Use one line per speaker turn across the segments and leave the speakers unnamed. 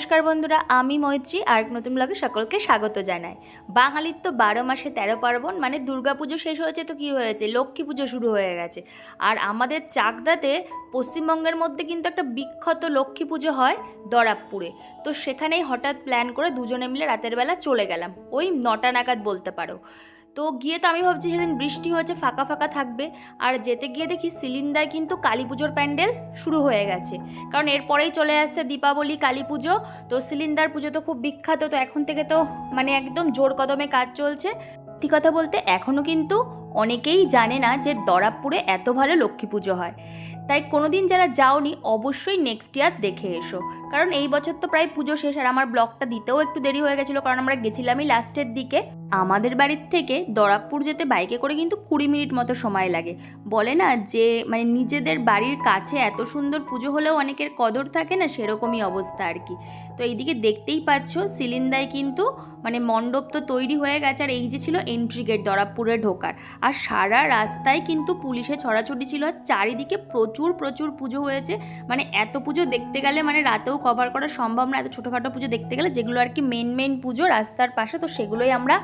নমস্কার বন্ধুরা, আমি মৈত্রী আর নতুন ব্লগে সকলকে স্বাগত জানাই। বাঙালির তো বারো মাসে তেরো পার্বণ মানে দুর্গাপুজো শেষ হয়েছে তো কি হয়েছে? লক্ষ্মী পুজো শুরু হয়ে গেছে। আর আমাদের চাকদাতে পশ্চিমবঙ্গের মধ্যে কিন্তু একটা বিখ্যাত লক্ষ্মী পুজো হয় দরাবপুরে। তো সেখানেই হঠাৎ প্ল্যান করে দুজনে মিলে রাতের বেলা চলে গেলাম। ওই নটা নাগাদ বলতে পারো। তো গিয়ে তো আমি ভাবছি সেদিন বৃষ্টি হয়েছে, ফাঁকা ফাঁকা থাকবে। আর যেতে গিয়ে দেখি সিলিন্ডার কিন্তু কালী পুজোর প্যান্ডেল শুরু হয়ে গেছে। কারণ এরপরেই চলে আসছে দীপাবলি কালী পুজো তো সিলিন্ডার পুজো তো খুব বিখ্যাত, তো এখন থেকে তো মানে একদম জোর কদমে কাজ চলছে। সত্যি কথা বলতে এখনও কিন্তু অনেকেই জানে না যে দরাবপুরে এত ভালো লক্ষ্মী পুজো হয়। তাই কোনোদিন যারা যাওনি, অবশ্যই নেক্সট ইয়ার দেখে এসো। কারণ এই বছর তো প্রায় পুজো শেষ, আর আমার ব্লগটা দিতেও একটু দেরি হয়ে গেছিল, কারণ আমরা গেছিলামই লাস্টের দিকে। আমাদের বাড়ির থেকে দরাবপুর যেতে বাইকে করে কিন্তু কুড়ি মিনিট মতো সময় লাগে। বলে না যে মানে নিজেদের বাড়ির কাছে এত সুন্দর পুজো হলেও অনেকের কদর থাকে না, সেরকমই অবস্থা আর কি। তো এইদিকে দেখতেই পাচ্ছ, সিলিন্দায় কিন্তু মানে মণ্ডপ তো তৈরি হয়ে গেছে, আর এই যে ছিল এন্ট্রি গেট দরাবপুরে ঢোকার। আর সারা রাস্তায় কিন্তু পুলিশে ছড়াছড়ি ছিল, আর চারিদিকে প্রচুর প্রচুর প্রচুর পুজো হয়েছে। মানে এত পুজো দেখতে গেলে মানে রাতেও কভার করা সম্ভব না। এত ছোটোখাটো পুজো দেখতে গেলে যেগুলো আর কি মেন মেন পুজো রাস্তার পাশে, তো সেগুলোই আমরা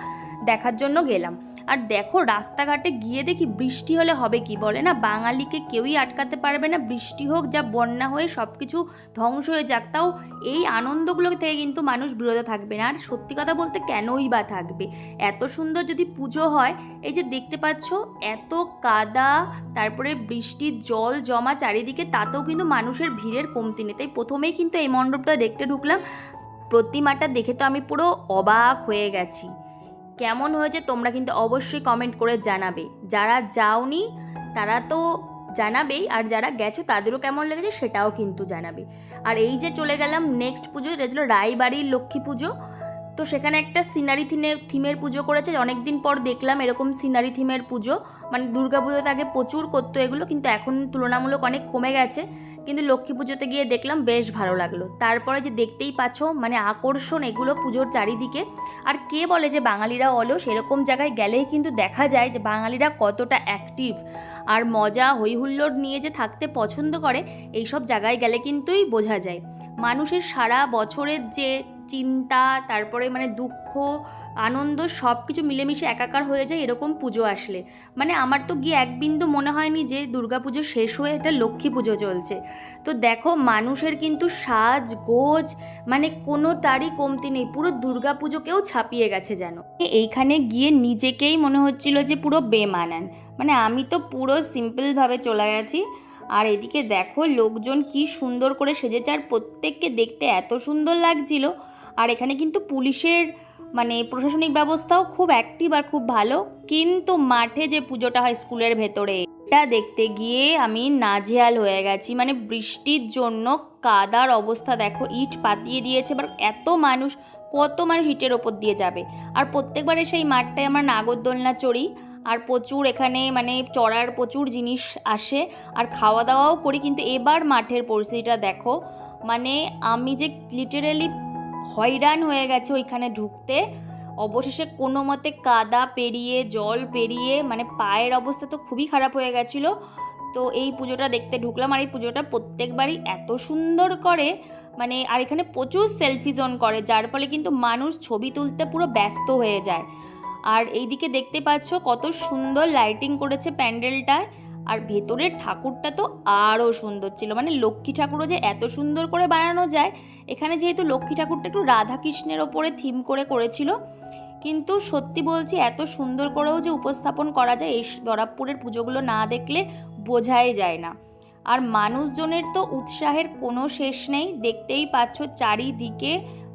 দেখার জন্য গেলাম। আর দেখো রাস্তাঘাটে গিয়ে দেখি বৃষ্টি হলে হবে কি বলে না? বাঙালিকে কেউই আটকাতে পারবে না। বৃষ্টি হোক, যা বন্যা হয়ে সব কিছু ধ্বংস হয়ে যাক, তাও এই আনন্দগুলো থেকে কিন্তু মানুষ বিরত থাকবে না। আর সত্যি কথা বলতে কেনই বা থাকবে? এত সুন্দর যদি পুজো হয়, এই যে দেখতে পাচ্ছ, এত কাদা, তারপরে বৃষ্টির জল জমা চারিদিকে, তাতেও কিন্তু মানুষের ভিড়ের কমতি নেই। তাই প্রথমেই কিন্তু এই মণ্ডপটা দেখতে ঢুকলাম। প্রতিমাটা দেখে তো আমি পুরো অবাক হয়ে গেছি। কেমন হয়েছে তোমরা কিন্তু অবশ্যই কমেন্ট করে জানাবে। যারা যাওনি, তারা তো জানাবেই, আর যারা গেছো, তাদেরও কেমন লেগেছে সেটাও কিন্তু জানাবে। আর এই যে চলে গেলাম নেক্সট পুজো, এটা ছিল রায়বাড়ির লক্ষ্মী পুজো। তো সেখানে একটা সিনারি থিমে থিমের পুজো করেছে। অনেক দিন পর দেখলাম এরকম সিনারি থিমের পুজো। মানে দুর্গা পুজোতে আগে প্রচুর করতো এগুলো, কিন্তু এখন তুলনামূলক অনেক কমে গেছে। কিন্তু লক্ষ্মী পুজোতে গিয়ে দেখলাম বেশ ভালো লাগল। তারপরে যে দেখতেই পাচ্ছ মানে আকর্ষণ এগুলো পুজোর চারিদিকে। আর কে বলে যে বাঙালিরা অলস এরকম জায়গায় গেলেই কিন্তু দেখা যায় যে বাঙালিরা কতটা অ্যাক্টিভ আর মজা, হৈহুল্লোড় নিয়ে যে থাকতে পছন্দ করে, এইসব জায়গায় গেলে কিন্তুই বোঝা যায়। মানুষের সারা বছরের যে চিন্তা, তারপরে মানে দুঃখ, আনন্দ সব কিছু মিলেমিশে একাকার হয়ে যায়, এরকম পুজো আসলে। মানে আমার তো গিয়ে এক বিন্দু মনে হয়নি যে দুর্গাপুজো শেষ হয়ে এটা লক্ষ্মী পুজো চলছে। তো দেখো, মানুষের কিন্তু সাজ, গোজ মানে কোনো তারই কমতি নেই, পুরো দুর্গাপুজোকেও ছাপিয়ে গেছে যেন। এইখানে গিয়ে নিজেকেই মনে হচ্ছিল যে পুরো বেমানান। মানে আমি তো পুরো সিম্পলভাবে চলে গেছি। আর এদিকে দেখো, লোকজন কি সুন্দর করে সেজেছে, আর প্রত্যেককে দেখতে এত সুন্দর লাগছিল। আর এখানে কিন্তু পুলিশের মানে প্রশাসনিক ব্যবস্থাও খুব অ্যাক্টিভ আর খুব ভালো। কিন্তু মাঠে যে পুজোটা হয় স্কুলের ভেতরে, এটা দেখতে গিয়ে আমি নাজেহাল হয়ে গেছি। মানে বৃষ্টির জন্য কাদার অবস্থা দেখো, ইট পাতিয়ে দিয়েছে, এবার এত মানুষ, কত মানুষ ইটের ওপর দিয়ে যাবে। আর প্রত্যেকবার সেই মাঠটায় আমরা নাগরদোলনা চড়ি, আর প্রচুর এখানে মানে চড়ার প্রচুর জিনিস আসে, আর খাওয়া দাওয়াও করি। কিন্তু এবার মাঠের পরিস্থিতিটা দেখো মানে আমি যে লিটারেলি হয়রান হয়ে গেছে ওইখানে ঢুকতে। অবশেষে কোনো মতে কাদা পেরিয়ে, জল পেরিয়ে মানে পায়ের অবস্থা তো খুবই খারাপ হয়ে গেছিল। তো এই পুজোটা দেখতে ঢুকলাম আর এই পুজোটা প্রত্যেকবারই এত সুন্দর করে মানে আর এখানে প্রচুর সেলফি জোন করে, যার ফলে কিন্তু মানুষ ছবি তুলতে পুরো ব্যস্ত হয়ে যায়। আর এইদিকে দেখতে পাচ্ছ কত সুন্দর লাইটিং করেছে প্যান্ডেলটায়। আর ভেতরের ঠাকুরটা তো আরও সুন্দর ছিল। মানে লক্ষ্মী ঠাকুরও যে এত সুন্দর করে বানানো যায়, এখানে যেহেতু লক্ষ্মী ঠাকুরটা একটু রাধাকৃষ্ণের ওপরে থিম করে করেছিল, কিন্তু সত্যি বলছি এত সুন্দর করেও যে উপস্থাপন করা যায়, এই দরাবপুরের পুজোগুলো না দেখলে বোঝাই যায় না। আর মানুষজনের তো উৎসাহের কোনো শেষ নেই, দেখতেই পাচ্ছ চারিদিকে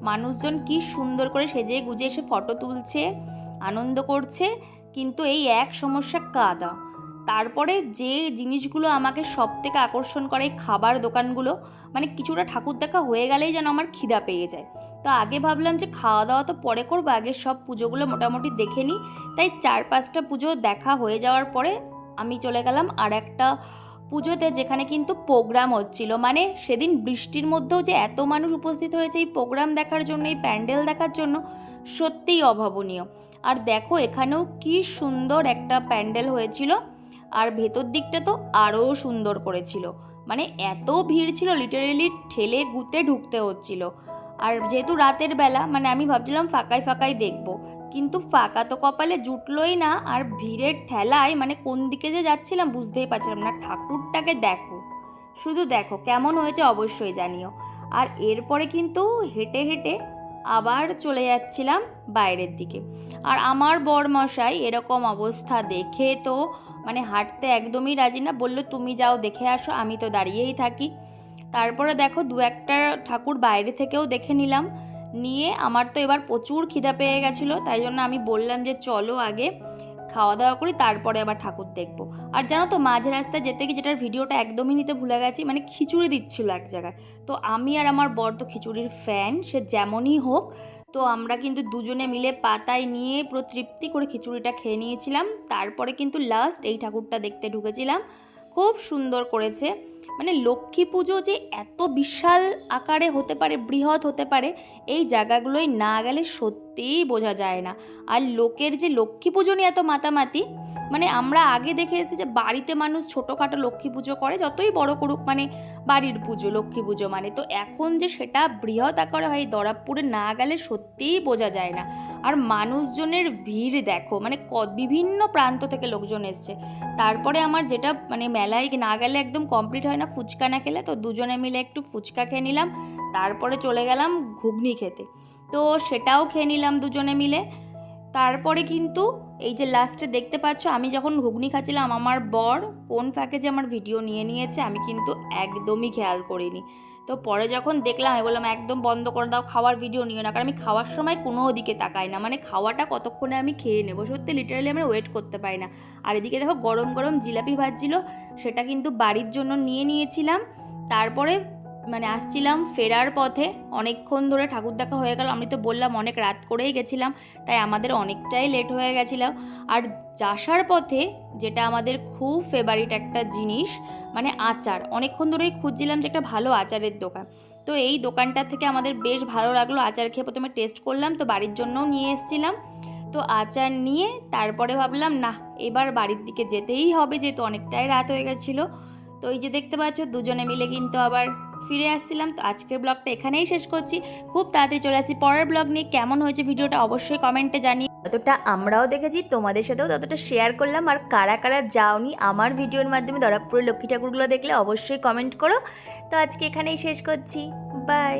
মানুষজন কি সুন্দর করে সেজে গুজে এসে ফটো তুলছে, আনন্দ করছে, কিন্তু এই এক সমস্যা কাদা। তারপরে যে জিনিসগুলো আমাকে সব থেকে আকর্ষণ করে খাবার দোকানগুলো মানে কিছুটা ঠাকুর দেখা হয়ে গেলেই যেন আমার খিদা পেয়ে যায়। তো আগে ভাবলাম যে খাওয়া দাওয়া তো পরে করব, আগে সব পুজোগুলো মোটামুটি দেখে নিই। তাই চার পাঁচটা পুজো দেখা হয়ে যাওয়ার পরে আমি চলে গেলাম আর একটা পুজোতে যেখানে কিন্তু প্রোগ্রাম হচ্ছিল। মানে সেদিন বৃষ্টির মধ্যেও যে এত মানুষ উপস্থিত হয়েছে এই প্রোগ্রাম দেখার জন্য, এই প্যান্ডেল দেখার জন্য সত্যিই অভাবনীয়। আর দেখো এখানেও কি সুন্দর একটা প্যান্ডেল হয়েছিল। আর ভেতর দিকটা তো আরও সুন্দর করেছিল। মানে এত ভিড় ছিল লিটারেলি ঠেলে গুতে ঢুকতে হচ্ছিল। আর যেহেতু রাতের বেলা মানে আমি ভাবছিলাম ফাঁকায় ফাঁকায় দেখব। কিন্তু ফাঁকা তো কপালে জুটলোই না, আর ভিড়ের ঠেলায় মানে কোন দিকে যে যাচ্ছিলাম বুঝতেই পারছিলাম না, ঠাকুরটাকে দেখো। শুধু দেখো, কেমন হয়েছে অবশ্যই জানিও। আর এরপরে কিন্তু হেঁটে হেঁটে আবার চলে যাচ্ছিলাম বাইরের দিকে। আর আমার বরমশাই এরকম অবস্থা দেখে তো মানে হাঁটতে একদমই রাজি না। বলল, তুমি যাও, দেখে আসো, আমি তো দাঁড়িয়েই থাকি। তারপরে দেখো, দু একটা ঠাকুর বাইরে থেকেও দেখে নিলাম। নিয়ে আমার তো এবার প্রচুর খিদা পেয়ে গেছিল, তাই জন্য আমি বললাম যে, চলো আগে খাওয়া দাওয়া করি, তারপরে আবার ঠাকুর দেখব। আর জানো তো, মাঝ রাস্তায় যেতে গিয়ে যেটার ভিডিওটা একদমই নিতে ভুলে গেছি মানে খিচুড়ি দিচ্ছিল এক জায়গায়। তো আমি আর আমার বর তো খিচুড়ির ফ্যান সে যেমনই হোক তো আমরা কিন্তু দুজনে মিলে পাতায় নিয়ে প্রতৃপ্তি করে খিচুড়িটা খেয়ে নিয়েছিলাম। তারপরে কিন্তু লাস্ট এই ঠাকুরটা দেখতে ঢুকেছিলাম। খুব সুন্দর করেছে। মানে লক্ষ্মী পুজো যে এত বিশাল আকারে হতে পারে, বৃহৎ হতে পারে, এই জায়গাগুলোই না গেলে সত্যিই বোঝা যায় না। আর লোকের যে লক্ষ্মী পুজো নিয়ে এত মাতামাতি মানে আমরা আগে দেখে এসেছি যে বাড়িতে মানুষ ছোটোখাটো লক্ষ্মী পুজো করে, যতই বড় করুক মানে বাড়ির পুজো, লক্ষ্মী পুজো মানে। তো এখন যে সেটা বৃহৎ আকারে হয় দরাবপুরে না গেলে সত্যিই বোঝা যায় না। আর মানুষজনের ভিড় দেখো মানে বিভিন্ন প্রান্ত থেকে লোকজন এসছে। তারপরে আমার যেটা মানে মেলায় না গেলে একদম কমপ্লিট হয় না, ফুচকা না খেলে, তো দুজনে মিলে একটু ফুচকা খেয়ে নিলাম। তারপরে চলে গেলাম ঘুগনি খেতে। তো সেটাও খেয়ে নিলাম দুজনে মিলে। তারপরে কিন্তু এই যে লাস্টে দেখতে পাচ্ছ, আমি যখন ঘুগনি খাচ্ছিলাম, আমার বর কোন যে আমার ভিডিও নিয়ে নিয়েছে, আমি কিন্তু একদমই খেয়াল করিনি। তো পরে যখন দেখলাম, আমি বললাম, একদম বন্ধ করে দাও, খাওয়ার ভিডিও নিও না। কারণ আমি খাওয়ার সময় কোনো দিকে তাকাই না। মানে খাওয়াটা কতক্ষণে আমি খেয়ে নেব? সত্যি লিটারালি আমি ওয়েট করতে পারি না। আর এদিকে দেখো গরম গরম জিলাপি ভাজছিল, সেটা কিন্তু বাড়ির জন্য নিয়ে নিয়েছিলাম। তারপরে মানে আসছিলাম ফেরার পথে, অনেকক্ষণ ধরে ঠাকুর দেখা হয়ে গেল। আমি তো বললাম অনেক রাত করেই গেছিলাম, তাই আমাদের অনেকটাই লেট হয়ে গেছিল আর যাসার পথে যেটা আমাদের খুব ফেভারিট একটা জিনিস মানে আচার। অনেকক্ষণ ধরেই খুঁজছিলাম যে একটা ভালো আচারের দোকান। তো এই দোকানটা থেকে আমাদের বেশ ভালো লাগল। আচার খেয়ে প্রথমে টেস্ট করলাম, তো বাড়ির জন্যও নিয়ে এসেছিলাম। তো আচার নিয়ে তারপরে ভাবলাম না এবার বাড়ির দিকে যেতেই হবে, যেহেতু অনেকটাই রাত হয়ে গেছিল। তো এই যে দেখতে পাচ্ছ, দুজনে মিলে কিন্তু আবার ফিরে আসছিলাম, তো আজকের ব্লগটা এখানেই শেষ করছি। খুব তাড়াতাড়ি চলে আসি পরের ব্লগ নিয়ে। কেমন হয়েছে ভিডিওটা অবশ্যই কমেন্টে জানিয়ে
যতটা আমরাও দেখেছি, তোমাদের সাথেও ততটা শেয়ার করলাম। আর কারা কারা যাওনি আমার ভিডিওর মাধ্যমে দরাপুরের লক্ষ্মী ঠাকুরগুলো দেখলে অবশ্যই কমেন্ট করো। তো আজকে এখানেই শেষ করছি। বাই